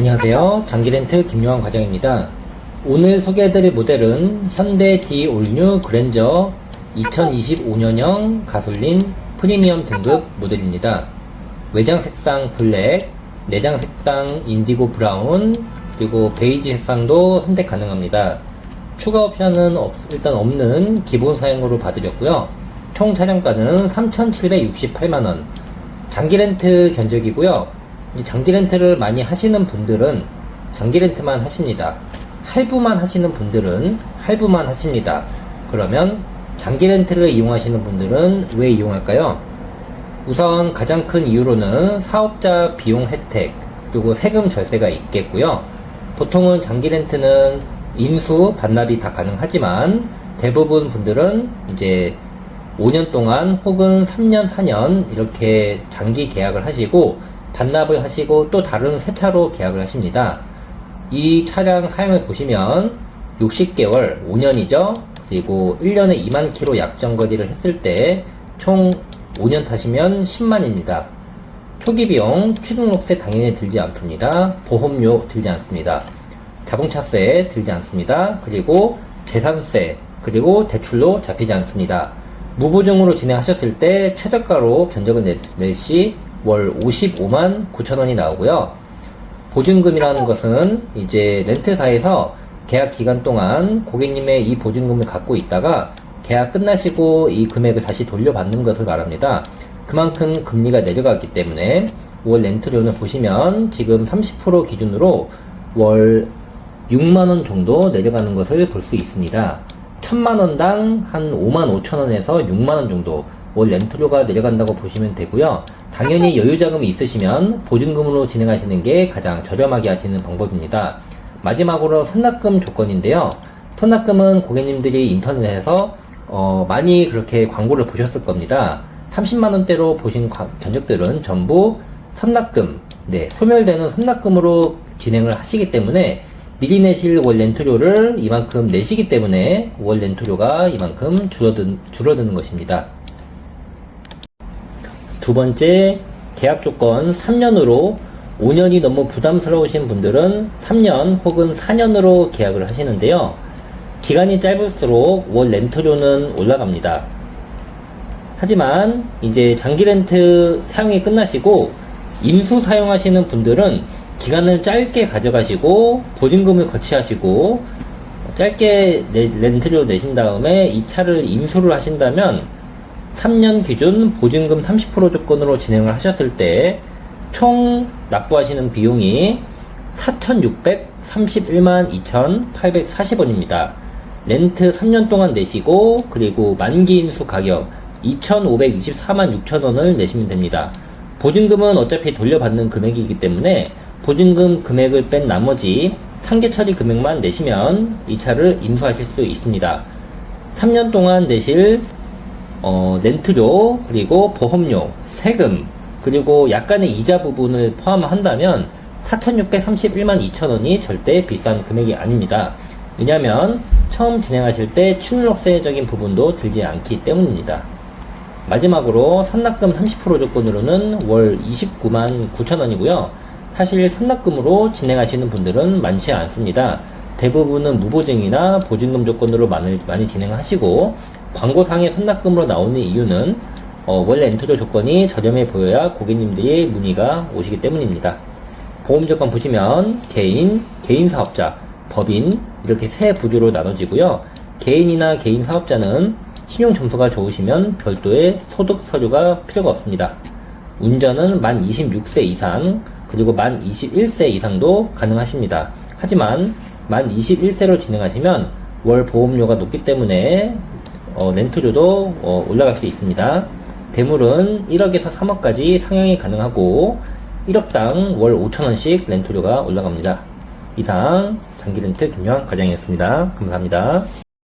안녕하세요. 장기렌트 김요한 과장입니다. 오늘 소개해드릴 모델은 현대 D 올뉴 그랜저 2025년형 가솔린 프리미엄 등급 모델입니다. 외장 색상 블랙, 내장 색상 인디고 브라운, 그리고 베이지 색상도 선택 가능합니다. 추가 옵션은 없- 일단 없는 기본 사양으로 봐드렸고요. 총 차량가는 3,768만원. 장기 렌트 견적이고요. 이 장기 렌트를 많이 하시는 분들은 장기 렌트만 하십니다. 할부만 하시는 분들은 할부만 하십니다. 그러면 장기 렌트를 이용하시는 분들은 왜 이용할까요? 우선 가장 큰 이유로는 사업자 비용 혜택 그리고 세금 절세가 있겠고요. 보통은 장기 렌트는 인수 반납이 다 가능하지만 대부분 분들은 이제 5년 동안 혹은 3년, 4년 이렇게 장기 계약을 하시고 반납을 하시고 또 다른 새 차로 계약을 하십니다. 이 차량 사용을 보시면 60개월, 5년이죠. 그리고 1년에 2만 킬로 약정 거리를 했을 때 총 5년 타시면 10만입니다. 초기 비용, 취등록세 당연히 들지 않습니다. 보험료 들지 않습니다. 자동차세 들지 않습니다. 그리고 재산세, 그리고 대출로 잡히지 않습니다. 무보증으로 진행하셨을 때 최저가로 견적을 낼, 낼시 월 55만 9천 원이 나오고요. 보증금이라는 것은 이제 렌트사에서 계약 기간 동안 고객님의 이 보증금을 갖고 있다가 계약 끝나시고 이 금액을 다시 돌려받는 것을 말합니다. 그만큼 금리가 내려갔기 때문에 월 렌트료는 보시면 지금 30% 기준으로 월 6만원 정도 내려가는 것을 볼 수 있습니다. 1000만원당 한 5만 5천원에서 6만원 정도 월 렌트료가 내려간다고 보시면 되고요. 당연히 여유 자금이 있으시면 보증금으로 진행하시는 게 가장 저렴하게 하시는 방법입니다. 마지막으로 선납금 조건인데요. 선납금은 고객님들이 인터넷에서 어, 많이 그렇게 광고를 보셨을 겁니다. 30만원대로 보신 과- 견적들은 전부 선납금, 네, 소멸되는 선납금으로 진행을 하시기 때문에 미리 내실 월 렌트료를 이만큼 내시기 때문에 월 렌트료가 이만큼 줄어든, 줄어드는 것입니다. 두 번째, 계약 조건 3년으로 5년이 너무 부담스러우신 분들은 3년 혹은 4년으로 계약을 하시는데요. 기간이 짧을수록 월 렌트료는 올라갑니다. 하지만 이제 장기 렌트 사용이 끝나시고 임수 사용하시는 분들은 기간을 짧게 가져가시고 보증금을 거치하시고 짧게 내- 렌트료 내신 다음에 이 차를 임수를 하신다면 3년 기준 보증금 30% 조건으로 진행을 하셨을 때 총 납부하시는 비용이 4,631만 2,840원입니다. 렌트 3년 동안 내시고 그리고 만기 인수 가격 2,524만 6천원을 내시면 됩니다. 보증금은 어차피 돌려받는 금액이기 때문에 보증금 금액을 뺀 나머지 상계 처리 금액만 내시면 이 차를 인수하실 수 있습니다. 3년 동안 내실 어, 렌트료, 그리고 보험료, 세금, 그리고 약간의 이자 부분을 포함한다면 4,631만 2천원이 절대 비싼 금액이 아닙니다. 왜냐하면 처음 진행하실 때 취등록세적인 부분도 들지 않기 때문입니다. 마지막으로 선납금 30% 조건으로는 월 29만 9천원이고요. 사실 선납금으로 진행하시는 분들은 많지 않습니다. 대부분은 무보증이나 보증금 조건으로 많이, 많이 진행하시고 광고상의 선납금으로 나오는 이유는 어, 원래 엔터료 조건이 저렴해 보여야 고객님들이 문의가 오시기 때문입니다. 보험 조건 보시면 개인, 개인 사업자, 법인 이렇게 세 부류로 나눠지고요. 개인이나 개인 사업자는 신용 점수가 좋으시면 별도의 소득 서류가 필요가 없습니다. 운전은 만 26세 이상 그리고 만 21세 이상도 가능하십니다. 하지만 만 21세로 진행하시면 월 보험료가 높기 때문에 어, 렌트료도 어, 올라갈 수 있습니다. 대물은 1억에서 3억까지 상향이 가능하고 1억당 월 5천원씩 렌트료가 올라갑니다. 이상 장기렌트 김yo한 과장이었습니다. 감사합니다.